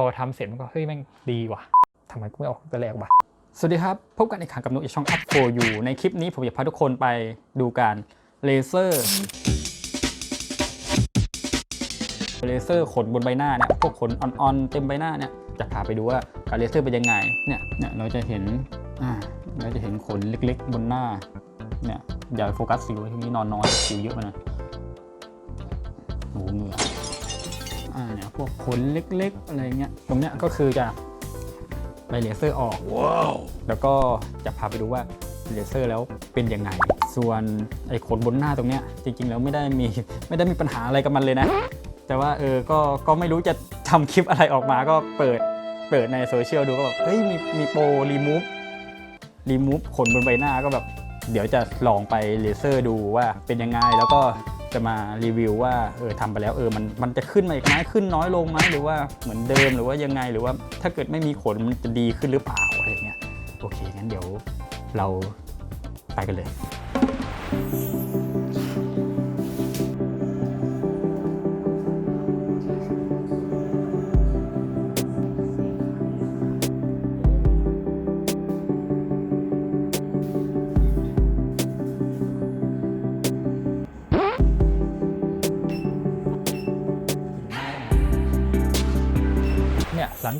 พอทำเสร็จมันก็เฮ้ยแม่งดีว่ะทำไมกูไม่ออกแต่แรกวะสวัสดีครับ พบกันอีกครั้งกับนุกอีกช่อง Up for You ในคลิปนี้ผมอยากพาทุกคนไปดูการเลเซอร์เลเซอร์ขนบนใบหน้าเนี่ยพวกขนอ่อนๆเต็มใบหน้าเนี่ยจะพาไปดูว่าการเลเซอร์เป็นยังไงเนี่ยเนี่ยเราจะเห็นอ่าเราจะเห็นขนเล็กๆบนหน้าเนี่ยอย่าโฟกัสสิวที่นี้นอนน้อยสิวเยอะไปน่อยโอ้โหเหงื่อ อ่าเนี่ยพวกขนเล็กๆ อะไรเงี้ยตรงเนี้ยก็คือจะไปเลเซอร์ออกแล้วก็จะพาไปดูว่าเลเซอร์แล้วเป็นยังไง ส่วนไอ้ขนบนหน้าตรงเนี้ยจริงๆแล้วไม่ได้มีไม่ได้มีปัญหาอะไรกับมันเลยนะ แต่ว่าเออก็ก็ไม่รู้จะทำคลิปอะไรออกมาก็เปิดเปิดในโซเชียลดูก็แบบเฮ้ยมีมีโปรรีมูฟรีมูฟขนบนใบหน้าก็แบบเดี๋ยวจะลองไปเลเซอร์ดูว่าเป็นยังไงแล้วก็ จะมารีวิวว่าเออทำไปแล้วเออมันมันจะขึ้นมาอีกไหมขึ้นน้อยลงไหมหรือว่าเหมือนเดิมหรือว่ายังไงหรือว่าถ้าเกิดไม่มีขนมันจะดีขึ้นหรือเปล่าอะไรเงี้ยโอเคงั้นเดี๋ยวเราไปกันเลย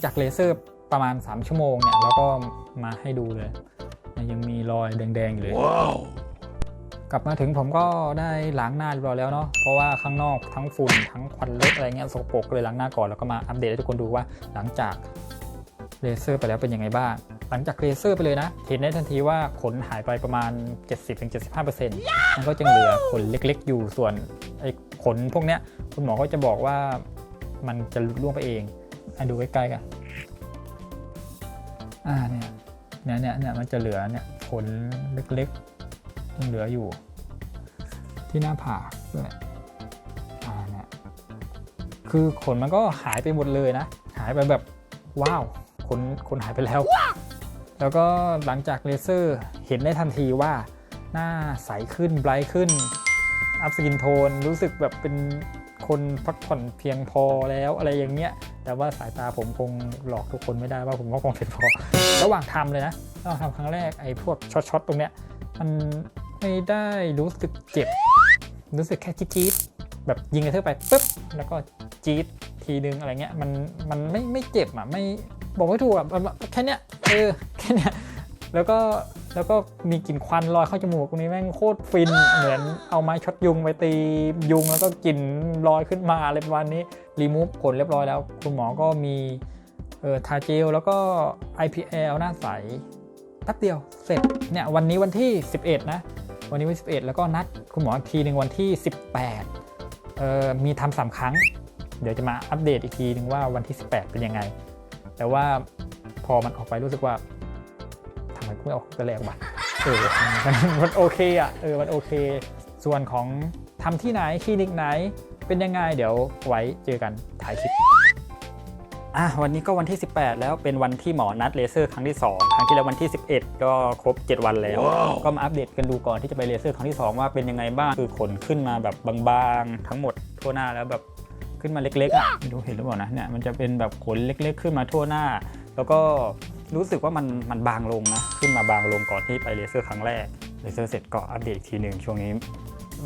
จากเลเซอร์ประมาณ 3 ชั่วโมงเนี่ยเราก็มาให้ดูเลยเนี่ยยังมีรอยแดงๆอยู่เลยกลับมาถึงผมก็ได้ล้างหน้าเรียบร้อยแล้วเนาะเพราะว่าข้างนอกทั้งฝุ่นทั้งควันเล็กอะไรเงี้ยสกปรกก็เลยล้างหน้าก่อนแล้วก็มาอัปเดตให้ทุกคนดูว่าหลังจากเลเซอร์ไปแล้วเป็นยังไงบ้าง หลังจากเลเซอร์ไปเลยนะ เห็นได้ทันทีว่าขนหายไปประมาณ 70-75%มันก็จะเหลือขนเล็กๆ อยู่ส่วนไอ้ขนพวกเนี้ยคุณหมอก็จะบอกว่ามันจะหลุดร่วงไปเอง ให้ดูใกล้ๆกัน อ่าเนี่ยเนี่ยเนี่ยเนี่ยมันจะเหลือเนี่ยขนเล็กๆยังเหลืออยู่ ที่หน้าผากด้วยอ่าเนี่ยคือขนมันก็หายไปหมดเลยนะ หายไปแบบว้าวขนขนหายไปแล้ว แล้วก็หลังจากเลเซอร์เห็นได้ทันทีว่าหน้าใสขึ้นไบรท์ขึ้น อัพสกินโทน รู้สึกแบบเป็นคนพักผ่อนเพียงพอแล้วอะไรอย่างเงี้ย แต่ว่าสายตาผมคงหลอกทุกคนไม่ได้ว่าผมก็คงเพียงพอระหว่างทำเลยนะระหว่างทำครั้งแรกไอ้พวกช็อตๆตรงเนี้ยมันไม่ได้รู้สึกเจ็บ รู้สึกแค่จี๊ดๆแบบยิงกระเทือไปปุ๊บแล้วก็จี๊ดทีนึงอะไรเงี้ยมันมันไม่ไม่เจ็บอะไม่บอกไม่ถูกอะแค่เนี้ยเออแค่เนี้ยแล้วก็ แล้วก็มีกลิ่นควันลอยเข้าจมูกตรงนี้แม่งโคตรฟิน เหมือนเอาไม้ช็อตยุงไปตียุงแล้วก็กลิ่นลอยขึ้นมาอะไรประมาณนี้รีมูฟขนเรียบร้อยแล้ว คุณหมอก็มีเออทาเจลแล้วก็ IPL หน้าใสแป๊บเดียวเสร็จเนี่ยวันนี้วันที่ 11 นะ วันนี้วันที่11 แล้วก็นัดคุณหมออีกทีหนึ่งวันที่ 18เอ่อมีทำสามครั้ง เดี๋ยวจะมาอัปเดตอีกทีหนึ่งว่าวันที่ 18 เป็นยังไง แต่ว่าพอมันออกไปรู้สึกว่า มกูไม่ออกแต่แรกวะเออมันโอเคอะเออมันโอเค ส่วนของทำที่ไหนคลินิกไหน เป็นยังไงเดี๋ยวไว้เจอกันถ่ายคลิปอะวันนี้ก็วันที่ 18 แล้วเป็นวันที่หมอนัดเลเซอร์ครั้งที่ 2 ครั้งที่แล้ววันที่ 11 ก็ครบ 7 วันแล้วก็มาอัปเดตกันดูก่อนที่จะไปเลเซอร์ครั้งที่ 2 ว่าเป็นยังไงบ้างคือขนขึ้นมาแบบบางๆ ทั้งหมดทั่วหน้าแล้วแบบขึ้นมาเล็กๆอะไม่รู้เห็นหรือเปล่านะเนี่ยมันจะเป็นแบบขนเล็กๆ ขึ้นมาทั่วหน้า แล้วก็รู้สึกว่ามันมันบางลงนะ ขึ้นมาบางลงก่อนที่ไปเลเซอร์ครั้งแรกเลเซอร์เสร็จก็อัปเดตอีกทีหนึ่งช่วงนี้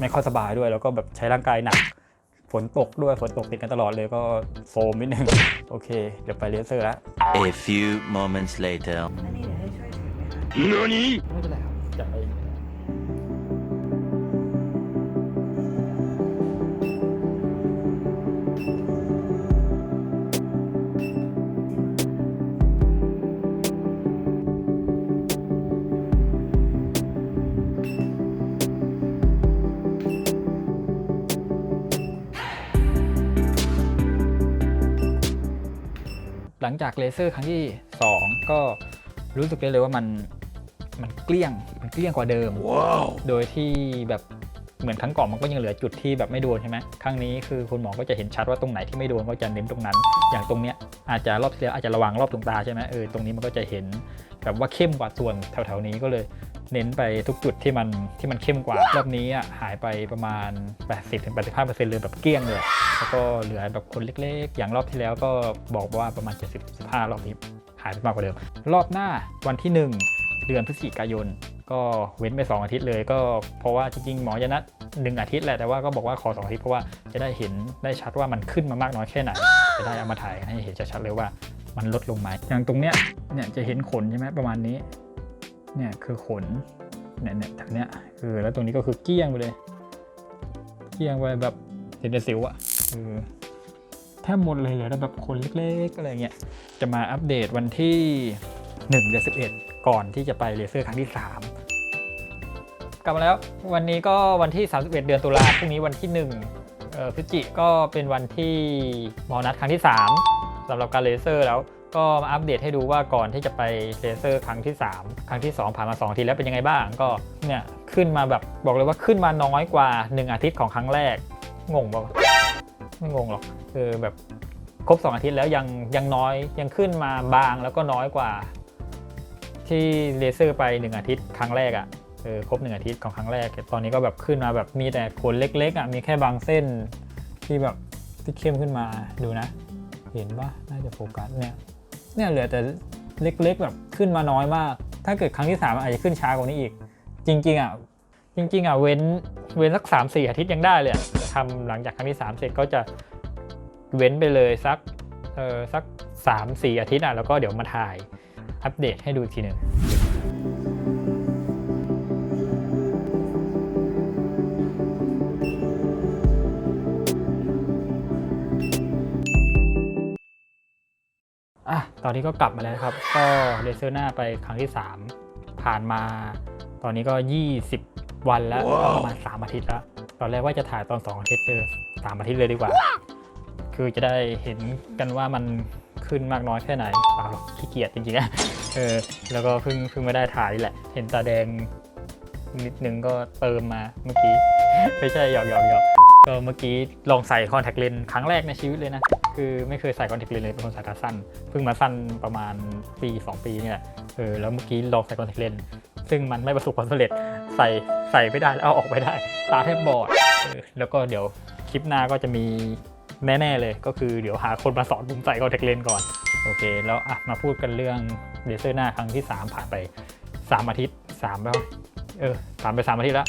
ไม่ค่อยสบายด้วย แล้วก็แบบใช้ร่างกายหนักฝนตกด้วยฝนตกติดกันตลอดเลยก็โฟมนิดนึง โอเค เดี๋ยวไปเลเซอร์แล้ว A few moments later. อันนี้เดี๋ยวให้ช่วยถือไหมคะไม่เป็นไรครับจัดไป หลังจากเลเซอร์ครั้งที่ 2 ก็รู้สึกได้เลยว่ามันมันเกลี้ยงมันเกลี้ยงกว่าเดิมโดยที่แบบเหมือนครั้งก่อนมันก็ยังเหลือจุดที่แบบไม่โดนใช่ไหมครั้งนี้คือคุณหมอก็จะเห็นชัดว่าตรงไหนที่ไม่โดนก็จะเน้นตรงนั้น อย่างตรงเนี้ยอาจจะรอบที่แล้วอาจจะระวังรอบดวงตาใช่ไหมเออตรงนี้มันก็จะเห็นแบบว่าเข้มกว่าส่วนแถวๆนี้ก็เลย เน้นไปทุกจุดที่มันที่มันเข้มกว่ารอบนี้อะหายไปประมาณ 80-85%เลยแบบเกลี้ยงเลย แล้วก็เหลือแบบคนเล็กๆ อย่างรอบที่แล้วก็บอกว่าประมาณ 70-15รอบนี้หายไปมากกว่าเดิม รอบหน้าวันที่ 1 เดือนพฤศจิกายน ก็เว้นไป 2 อาทิตย์เลยก็เพราะว่าจริงๆหมอจะนัดหนึ่งอาทิตย์แหละแต่ว่าก็บอกว่าขอสองอาทิตย์เพราะว่าจะได้เห็นได้ชัดว่ามันขึ้นมามากน้อยแค่ไหน จะได้เอามาถ่ายให้เห็นชัดๆเลยว่ามันลดลงไหมอย่างตรงเนี้ยเนี่ยจะเห็นขนใช่ไหมประมาณนี้ เนี่ยคือขนเนี่ยเนี่ยทางเนี้ยเออแล้วตรงนี้ก็คือเกี้ยงไปเลย เกี้ยงไปแบบเห็นแต่สิวอะเออแทบหมดเลยเหลยแล้วแบบขนเล็กๆอะไรเงี้ยจะมาอัปเดตวันที่1เดือน11 ก่อนที่จะไปเลเซอร์ครั้งที่ 3 กลับมาแล้ววันนี้ก็วันที่ 31 เดือนตุลาพรุ่งนี้วันที่1เอ่อพฤศจิก็เป็นวันที่หมอนัดครั้งที่ 3สำหรับการเลเซอร์แล้ว ก็มาอัปเดตให้ดูว่าก่อนที่จะไปเลเซอร์ครั้งที่ 3 ครั้งที่ 2 ผ่านมา 2 ทีแล้วเป็นยังไงบ้างก็เนี่ยขึ้นมาแบบบอกเลยว่าขึ้นมาน้อยกว่า 1 อาทิตย์ของครั้งแรก งงเปล่าวไม่งงหรอกคือแบบครบ 2 อาทิตย์แล้วยังยังน้อยยังขึ้นมาบางแล้วก็น้อยกว่า ที่เลเซอร์ไป 1 อาทิตย์ครั้งแรกอะ่ะเออครบ1อาทิตย์ของครั้งแรก ตอนนี้ก็แบบขึ้นมาแบบมีแต่ขนเล็กๆอะ่ะมีแค่บางเส้นที่แบบที่เข้มขึ้นมาดูนะ เห็นปะน่าจะโฟกัสเนี่ย เนี่ยเหลือแต่เล็กๆแบบขึ้นมาน้อยมาก ถ้าเกิดครั้งที่3อาจจะขึ้นช้ากว่านี้อีก จริง ๆอะจริง ๆอะเว้นเว้นสัก 3 4 อาทิตย์ยังได้เลยทำหลังจากครั้งที่ 3 เสร็จก็จะเว้นไปเลยสักเออสัก 3 4 อาทิตย์อะแล้วก็เดี๋ยวมาถ่ายอัปเดตให้ดูอีกทีหนึ่ง ตอนนี้ก็กลับมาแล้วนะครับ ก็เลเซอร์หน้าไปครั้งที่ 3 ผ่านมา ตอนนี้ก็ 20 วันแล้วก็ประมาณ3อาทิตย์แล้ว ตอนแรกว่าจะถ่ายตอน 2 อาทิตย์เออสามอาทิตย์เลยดีกว่า คือจะได้เห็นกันว่ามันขึ้นมากน้อยแค่ไหนเปล่าหรอกขี้เกียจจริงๆอะเออ แล้วก็เพิ่งเพิ่งไม่ได้ถ่ายนี่แหละ เห็นตาแดงนิดนึงก็เติมมาเมื่อกี้ ไม่ใช่หยอกหยอกหยอกก็เมื่อกี้ลองใส่คอนแทคเลนส์ครั้งแรกในชีวิตเลยนะ คือไม่เคยใส่คอนแทคเลนส์เลยเป็นคนสายตาสั้นเพิ่งมาสั้นประมาณปี 2 ปีเนี่ยแหละเออแล้วเมื่อกี้ลองใส่คอนแทคเลนส์ซึ่งมันไม่ประสบความสำเร็จใส่ใส่ไม่ได้แล้วเอาออกไปได้ ตาแทบบอดออแล้วก็เดี๋ยวคลิปหน้าก็จะมีแน่ ๆ เลยก็คือเดี๋ยวหาคนมาสอนผมใส่คอนแทคเลนส์ก่อน โอเค แล้วอะมาพูดกันเรื่องเลเซอร์หน้าครั้งที่ 3 ผ่านไป 3 อาทิตย์3แล้วเออผ่านไป 3 อาทิตย์แล้ว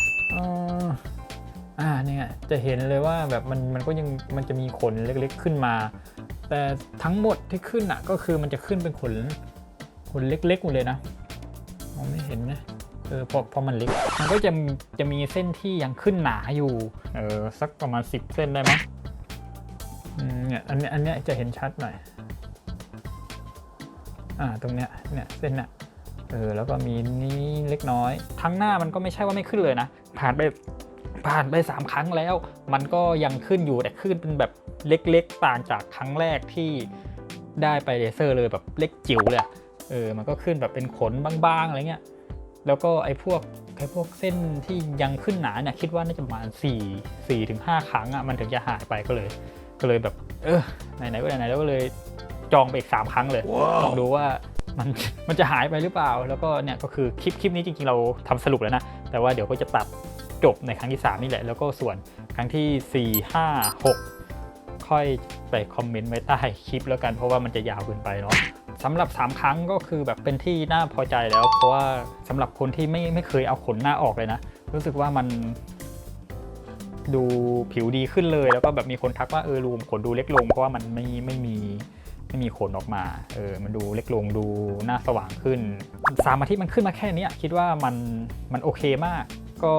อ่าเนี่ยจะเห็นเลยว่าแบบมันมันก็ยังมันจะมีขนเล็กๆขึ้นมา แต่ทั้งหมดที่ขึ้นอะก็คือมันจะขึ้นเป็นขนขนเล็กๆหมดเลยนะมองไม่เห็นนะเออพอพอมันเล็ก มันก็จะจะมีเส้นที่ยังขึ้นหนาอยู่เออสักประมาณ 10 เส้นได้ไหมอืมเนี่ยอันเนี้ยอันเนี้ยจะเห็นชัดหน่อยอ่าตรงเนี้ยเนี่ยเส้นน่ะเออแล้วก็มีนี้เล็กน้อย ทั้งหน้ามันก็ไม่ใช่ว่าไม่ขึ้นเลยนะผ่านไป ผ่านไปสามครั้งแล้ว มันก็ยังขึ้นอยู่แต่ขึ้นเป็นแบบเล็กๆ ต่างจากครั้งแรกที่ได้ไปเลเซอร์เลยแบบเล็กจิ๋วเลยอะเออมันก็ขึ้นแบบเป็นขนบางๆอะไรเงี้ยแล้วก็ไอ้พวกไอ้พวกเส้นที่ยังขึ้นหนาเนี่ยคิดว่าน่าจะประมาณ4 4ถึง5ครั้งอะมันถึงจะหายไปก็เลย ก็เลยแบบเออไหนๆก็ไหนๆแล้วก็เลยจองไปอีก 3 ครั้งเลยลองดูว่ามันมันจะหายไปหรือเปล่า แล้วก็เนี่ยก็คือคลิปคลิปนี้จริงๆเราทำสรุปแล้วนะ แต่ว่าเดี๋ยวก็จะตัด จบในครั้งที่ 3 นี่แหละ แล้วก็ส่วนครั้งที่ 4 5 6 ค่อยไปคอมเมนต์ไว้ใต้คลิปแล้วกันเพราะว่ามันจะยาวเกินไปเนาะสำหรับ 3 ครั้งก็คือแบบเป็นที่น่าพอใจแล้ว เพราะว่าสำหรับคนที่ไม่ไม่เคยเอาขนหน้าออกเลยนะ รู้สึกว่ามันดูผิวดีขึ้นเลย แล้วก็แบบมีคนทักว่าเออรูมขนดูเล็กลง เพราะว่ามันไม่ไม่มีไม่มีขนออกมาเออมันดูเล็กลงดูหน้าสว่างขึ้นสามอาทิตย์มันขึ้นมาแค่นี้คิดว่ามันมันโอเคมาก ก็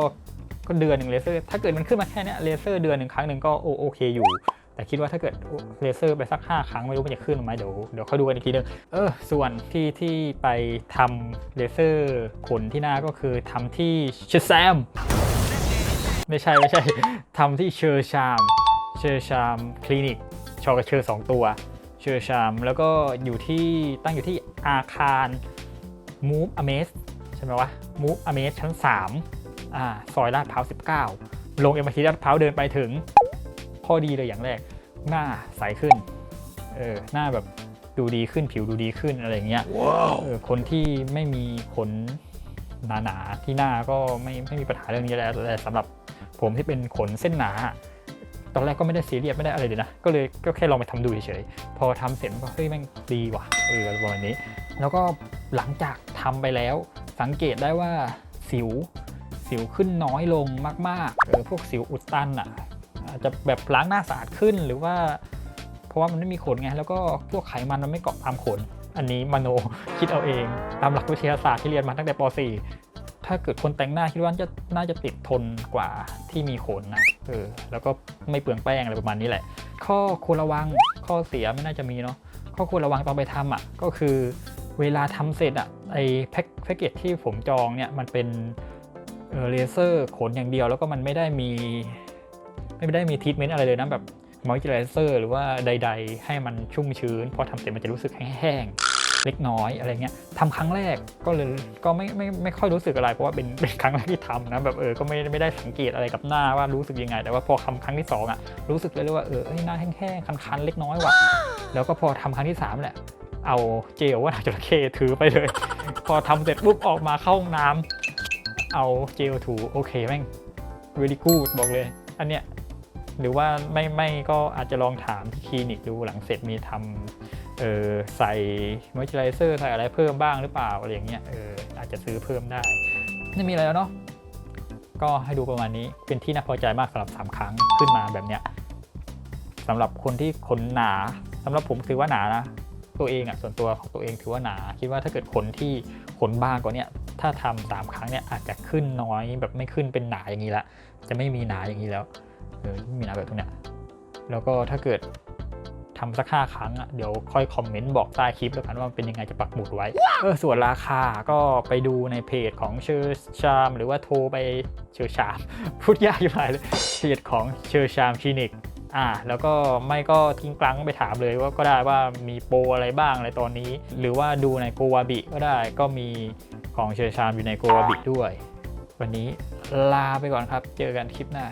ก็เดือนหนึ่งเลเซอร์ ถ้าเกิดมันขึ้นมาแค่นี้เลเซอร์เดือนหนึ่งครั้งหนึ่งก็โอโอเคอยู่ แต่คิดว่าถ้าเกิดเลเซอร์ไปสัก 5 ครั้งไม่รู้มันจะขึ้นไหมเดี๋ยวเดี๋ยวค่อยดูกันอีกทีนึงเออส่วนที่ที่ไปทำเลเซอร์ขนที่หน้าก็คือทำที่เชแซมไม่ใช่ไม่ใช่ทำที่เชอร์ชาม เชอร์ชามคลินิกชอกับเชอร์สองตัว เชอร์ชาม แล้วก็อยู่ที่ตั้งอยู่ที่อาคาร Move Amaze ใช่ไหมวะ Move Amaze ชั้น 3 ซอยลาดพร้าว19 ลงเอ็มอาร์ทีลาดพร้าวเดินไปถึง ข้อดีเลยอย่างแรก หน้าใสขึ้นเออหน้าแบบดูดีขึ้นผิวดูดีขึ้นอะไรอย่างเงี้ยเออคนที่ไม่มีขนหนาๆที่หน้าก็ไม่ไม่มีปัญหาเรื่องนี้แล้วแต่สำหรับผมที่เป็นขนเส้นหนา ตอนแรกก็ไม่ได้ซีเรียสไม่ได้อะไรเลยนะ ก็เลยก็แค่ลองไปทำดูเฉยๆพอทำเสร็จก็เฮ้ยแม่งดีว่ะเออประมาณนี้ แล้วก็หลังจากทำไปแล้วสังเกตได้ว่าสิว สิวขึ้นน้อยลงมากๆเออพวกสิวอุดตันอะอาจจะแบบล้างหน้าสะอาดขึ้นหรือว่า เพราะว่ามันไม่มีขนไง แล้วก็พวกไขมันมันไม่เกาะตามขน อันนี้มโนคิดเอาเอง ตามหลักวิทยาศาสตร์ที่เรียนมาตั้งแต่ป .4 ถ้าเกิดคนแต่งหน้าคิดว่าจะน่าจะติดทนกว่าที่มีขนนะเออแล้วก็ไม่เปลืองแป้งอะไรประมาณนี้แหละ ข้อควรระวังข้อเสียไม่น่าจะมีเนาะข้อควรระวังตอนไปทำอะก็คือเวลาทำเสร็จอะไอแพ็คแพ็กเกจที่ผมจองเนี่ยมันเป็น เลเซอร์ขนอย่างเดียวแล้วก็มันไม่ได้มี ไม่ได้มีทรีทเมนต์อะไรเลยนะแบบมอยเจอไรเซอร์หรือว่าใด ๆ ให้มันชุ่มชื้น พอทำเสร็จมันจะรู้สึกแห้งๆเล็กน้อยอะไรเงี้ยทำครั้งแรกก็เลยก็ไม่ไม่ไม่ค่อยรู้สึกอะไร เพราะว่าเป็นเป็นครั้งแรกที่ทำนะแบบเออก็ไม่ไม่ได้สังเกตอะไรกับหน้าว่ารู้สึกยังไง แต่ว่าพอทำครั้งที่สองอะรู้สึกเลยว่าเออหน้าแห้งๆคันๆเล็กน้อยว่ะแล้วก็พอทำครั้งที่สามแหละเอาเจลว่าจระเข้ถือไปเลย พอทำเสร็จปุ๊บออกมาเข้าห้องน้ำ เอาเจลถูโอเคแม่ง very good บอกเลย อันเนี้ยหรือว่าไม่ไม่ก็อาจจะลองถามที่คลินิกดูหลังเสร็จมีทำเออใส่มอยเจอไรเซอร์ใส่อะไรเพิ่มบ้างหรือเปล่าอะไรอย่างเงี้ยเอออาจจะซื้อเพิ่มได้ไม่มีอะไรแล้วเนาะก็ให้ดูประมาณนี้เป็นที่น่าพอใจมากสำหรับ 3 ครั้งขึ้นมาแบบเนี้ยสำหรับคนที่ขนหนาสำหรับผมถือว่าหนานะ ตัวเองอะส่วนตัวของตัวเองถือว่าหนา คิดว่าถ้าเกิดคนที่ขนบางกว่านี้ถ้าทำสามครั้งเนี่ยอาจจะขึ้นน้อยแบบไม่ขึ้นเป็นหนาอย่างนี้ละ จะไม่มีหนาอย่างนี้แล้วเออไม่มีหนาแบบตรงเนี้ยแล้วก็ถ้าเกิดทำสักห้าครั้งอะเดี๋ยวค่อยคอมเมนต์บอกใต้คลิปแล้วกันว่าเป็นยังไงจะปักหมุดไว้เออส่วนราคาก็ไปดูในเพจของเชอร์ชาม หรือว่าโทรไปเชอร์ชาม พูดยากอยู่หลายเลยเพจของเชอร์ชามคลินิก อ่าแล้วก็ไม่ก็ทิ้งกลังไปถามเลยว่าก็ได้ว่ามีโปรอะไรบ้างอะไรตอนนี้ หรือว่าดูในโกวาบิก็ได้ก็มีของเชอร์ชามอยู่ในโกวาบิด้วย วันนี้ลาไปก่อนครับ เจอกันคลิปหน้า